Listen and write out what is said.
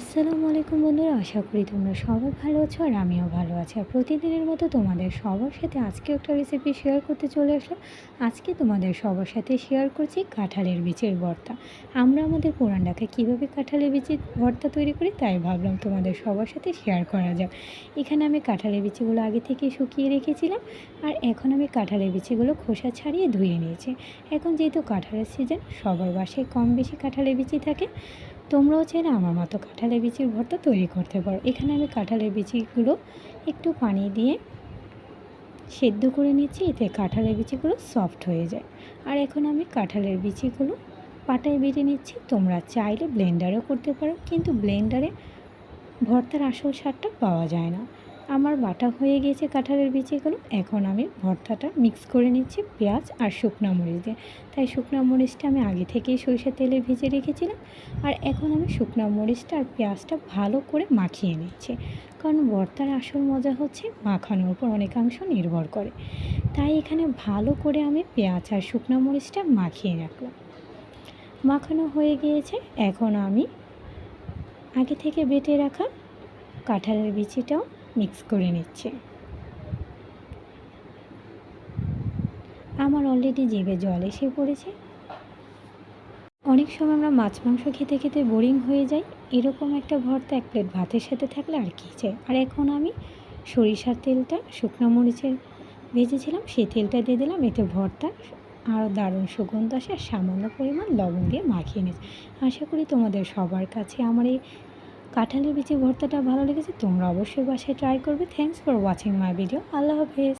আসসালামু আলাইকুম বন্ধুরা, আশা করি তোমরা সবাই ভালো আছো আর আমিও ভালো আছি। আর প্রতিদিনের মতো তোমাদের সবার সাথে আজকে একটা রেসিপি শেয়ার করতে চলে আসলাম। আজকে তোমাদের সবার সাথে শেয়ার করছি কাঁঠালের বীজের ভর্তা। আমরা আমাদের পুরান কীভাবে কাঁঠালের বীজের ভর্তা তৈরি করি তাই ভাবলাম তোমাদের সবার সাথে শেয়ার করা যাক। এখানে আমি কাঁঠালের বিচিগুলো আগে থেকে শুকিয়ে রেখেছিলাম আর এখন আমি কাঁঠালের বিচিগুলো খোসা ছাড়িয়ে ধুয়ে নিয়েছি। এখন যেহেতু কাঁঠালের সিজন সবার বাসায় কম বেশি কাঁঠালের বিচি থাকে। তোমরাও চাইলে আমার মতো কাঁঠালের বিচির ভর্তা তৈরি করতে পারো। এখানে আমি কাঁঠালের বিচিগুলো একটু পানি দিয়ে সেদ্ধ করে নিচ্ছি, এতে কাঁঠালের বিচিগুলো সফট হয়ে যায়। আর এখন আমি কাঁঠালের বিচিগুলো পাটায় বেটে নিচ্ছি। তোমরা চাইলে ব্লেন্ডারও করতে পারো, কিন্তু ব্লেন্ডারে ভর্তার আসল স্বাদটা পাওয়া যায় না। আমার বাটা হয়ে গিয়েছে কাঁঠালের বিচিগুলো এখন আমি ভর্তাটা মিক্স করে নিচ্ছি পেঁয়াজ আর শুকনো মরিচ দিয়ে। তাই শুকনো মরিচটা আমি আগে থেকেই সরিষার তেলে ভেজে রেখেছিলাম। আর এখন আমি শুকনো মরিচটা আর পেঁয়াজটা ভালো করে মাখিয়ে নিচ্ছি। কারণ ভর্তার আসল মজা হচ্ছে মাখানোর উপর অনেকাংশ নির্ভর করে। তাই এখানে ভালো করে আমি পেঁয়াজ আর শুকনো মরিচটা মাখিয়ে রাখলাম। মাখানো হয়ে গিয়েছে। এখন আমি আগে থেকে বেটে রাখা কাঁঠালের বিচিটাও মিক্স করে নিচ্ছে। আমার অলরেডি জিভে জল এসে পড়েছে। অনেক সময় আমরা মাছ মাংস খেতে খেতে বোরিং হয়ে যাই। এরকম একটা ভর্তা এক প্লেট ভাতের সাথে থাকলে আর কী চাই? আর এখন আমি সরিষার তেলটা, শুকনো মরিচের ভেজেছিলাম, সেই তেলটা দিয়ে দিলাম। এতে ভর্তা, আরও দারুণ সুগন্ধ আসে, আর সামান্য পরিমাণ লবণ দিয়ে মাখিয়ে নিয়েছি। আশা করি তোমাদের সবার কাছে আমার এই কাঁঠালের বিচি ভর্তাটা ভালো লেগেছে, তোমরা অবশ্যই বাসায় ট্রাই করবে। Thanks for watching my video আল্লাহ হাফেজ।